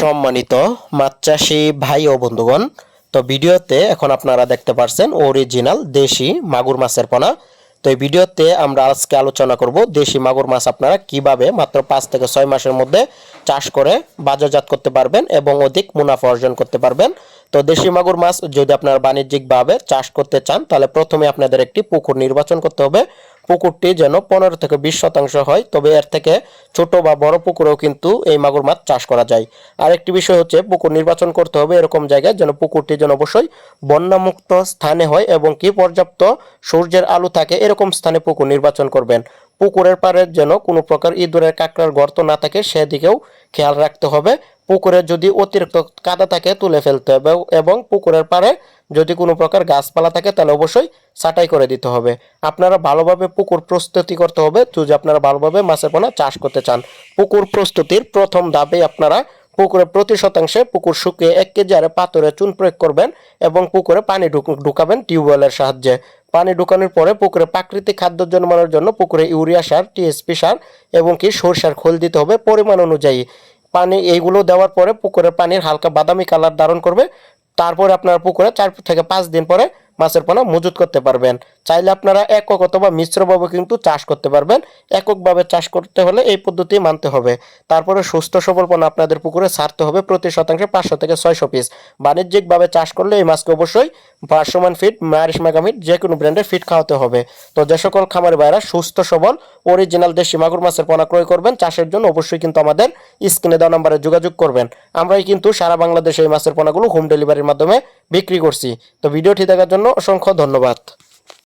সম্মানিত মাছ চাষি ভাই ও বন্ধুগণ, তো ভিডিওতে এখন আপনারা দেখতে পারছেন অরিজিনাল দেশি মাগুর মাছের পোনা। তো এই ভিডিওতে আমরা আজকে আলোচনা করব দেশি মাগুর মাছ আপনারা কীভাবে মাত্র পাঁচ থেকে ছয় মাসের মধ্যে চাষ করে বাজারজাত করতে পারবেন এবং অধিক মুনাফা অর্জন করতে পারবেন। তো দেশি মাগুর মাছ যদি আপনারা বাণিজ্যিকভাবে চাষ করতে চান, তাহলে প্রথমে আপনাদের একটি পুকুর নির্বাচন করতে হবে। পুকুরটি যেন পনেরো থেকে বিশ শতাংশ হয়, তবে এর থেকে ছোট বা বড় পুকুরেও কিন্তু এই মাগুর মাছ চাষ করা যায়। আর একটি বিষয় হচ্ছে, পুকুর নির্বাচন করতে হবে এরকম জায়গায় যেন পুকুরটি যেন অবশ্যই বন্যামুক্ত স্থানে হয় এবং কি পর্যাপ্ত সূর্যের আলো থাকে, এরকম স্থানে পুকুর নির্বাচন করবেন। পুকুরের পাড়ে যেন কোনো প্রকার ইঁদুরের কাঁকড়ার গর্ত না থাকে, সেদিকেও খেয়াল রাখতে হবে। পুকুরে যদি অতিরিক্ত কাদা থাকে তুলে ফেলতে হবে এবং পুকুরের পাড়ে যদি কোনো প্রকার গাছপালা থাকে তাহলে অবশ্যই ছাঁটাই করে দিতে হবে। আপনারা ভালোভাবে পুকুর প্রস্তুতি করতে হবে। যদি আপনারা ভালোভাবে মাছের পোনা চাষ করতে চান, পুকুর প্রস্তুতির প্রথম ধাপে আপনারা পুকুরে প্রতি শতাংশে পুকুর শুকিয়ে এক কেজি আরে পাথরে চুন প্রয়োগ করবেন এবং পুকুরে পানি ঢুক- ঢুকাবেন টিউবওয়েলের সাহায্যে। পানি ঢুকানোর পরে পুকুরে প্রাকৃতিক খাদ্য জন্মানোর জন্য পুকুরে ইউরিয়া সার, টিএসপি সার এবং কি সরষার খোল দিতে হবে পরিমাণ অনুযায়ী। পানি এইগুলো দেওয়ার পরে পুকুরের পানির হালকা বাদামি কালার ধারণ করবে। তারপরে আপনার পুকুরে চার থেকে পাঁচ দিন পরে মাছের পোনা মজুত করতে পারবেন। চাইলে আপনারা একক অথবা মিশ্রভাবে কিন্তু চাষ করতে পারবেন। এককভাবে চাষ করতে হলে এই পদ্ধতি মানতে হবে। তারপরে সুস্থ সবল পোনা আপনাদের পুকুরে ছাড়তে হবে প্রতি শতাংশে পাঁচশো থেকে ছয়শো পিস বাণিজ্যিকভাবে চাষ করলে এই মাছকে অবশ্যই ভারসমান ফিট ম্যারিশ মেগামিট যে কোনো ব্র্যান্ডের ফিট খাওয়াতে হবে। তো যে সকল খামারি বাইরা সুস্থ, সবল অরিজিনাল দেশি মাগুর মাছের পোনা ক্রয় করবেন, চাষের জন্য অবশ্যই কিন্তু আমাদের স্ক্রিনে দেওয়া নাম্বারে যোগাযোগ করবেন। আমরাই কিন্তু সারা বাংলাদেশে এই মাছের পোনাগুলো হোম ডেলিভারির মাধ্যমে বিক্রি করছি। তো ভিডিওটি দেখার জন্য অসংখ্য ধন্যবাদ।